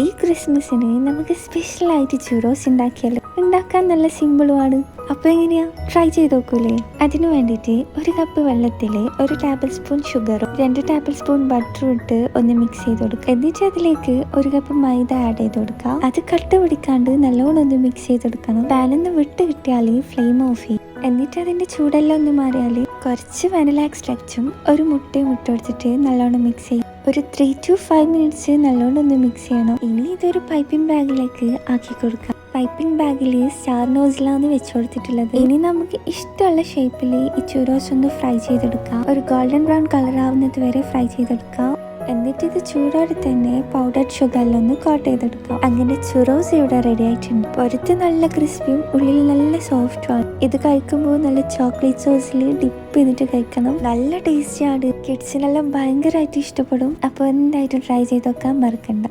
ഈ ക്രിസ്മസിന് നമുക്ക് സ്പെഷ്യൽ ആയിട്ട് ചുറോസ് ഉണ്ടാക്കിയാലോ ഉണ്ടാക്കാൻ നല്ല സിമ്പിളുമാണ് അപ്പൊ എങ്ങനെയാ? ട്രൈ ചെയ്ത് നോക്കൂലേ? അതിനു വേണ്ടിയിട്ട് ഒരു കപ്പ് വെള്ളത്തിൽ ഒരു ടേബിൾ സ്പൂൺ ഷുഗറും രണ്ട് ടേബിൾ സ്പൂൺ ബട്ടറും ഇട്ട് ഒന്ന് മിക്സ് ചെയ്ത് കൊടുക്കുക. എന്നിട്ട് അതിലേക്ക് ഒരു കപ്പ് മൈദ ആഡ് ചെയ്ത് കൊടുക്കുക. അത് കട്ട പിടിക്കാണ്ട് നല്ലോണം ഒന്ന് മിക്സ് ചെയ്ത് കൊടുക്കണം. പാനൊന്ന് വിട്ട് കിട്ടിയാൽ ഫ്ലെയിം ഓഫ് ചെയ്യും. എന്നിട്ട് അതിന്റെ ചൂടെല്ലാം ഒന്ന് മാറിയാൽ കുറച്ച് വെനില എക്സ്ട്രാക്റ്റും ഒരു മുട്ടയും ഇട്ട് കൊടുത്തിട്ട് നല്ലോണം മിക്സ് ചെയ്യും. ഒരു ത്രീ ടു ഫൈവ് മിനിറ്റ്സ് നല്ലോണം ഒന്ന് മിക്സ് ചെയ്യണം. ഇനി ഇതൊരു പൈപ്പിംഗ് ബാഗിലേക്ക് ആക്കി കൊടുക്കാം. പൈപ്പിംഗ് ബാഗിൽ സ്റ്റാർ നോസിലാണ് വെച്ച് കൊടുത്തിട്ടുള്ളത്. ഇനി നമുക്ക് ഇഷ്ടമുള്ള ഷേപ്പിൽ ഈ ചുരോസ് ഒന്ന് ഫ്രൈ ചെയ്തെടുക്കാം. ഒരു ഗോൾഡൻ ബ്രൗൺ കളർ ആവുന്നത് വരെ ഫ്രൈ ചെയ്തെടുക്കാം. എന്നിട്ട് ഇത് ചൂടോടെ തന്നെ പൗഡർഡ് ഷുഗറിലൊന്ന് കോട്ട് ചെയ്തെടുക്കാം അങ്ങനെ ചുറോസ് ഇവിടെ റെഡി ആയിട്ടുണ്ട്. പുറത്ത് നല്ല ക്രിസ്പിയും ഉള്ളിൽ നല്ല സോഫ്റ്റുമാണ് ഇത് കഴിക്കുമ്പോൾ നല്ല ചോക്ലേറ്റ് സോസിൽ ഡിപ്പ് ചെയ്തിട്ട് കഴിക്കണം. നല്ല ടേസ്റ്റിയാണ് കിഡ്സിനെല്ലാം ഭയങ്കരമായിട്ട് ഇഷ്ടപ്പെടും. അപ്പോൾ എന്തായിട്ടും ട്രൈ ചെയ്ത് നോക്കാൻ മറക്കണ്ട.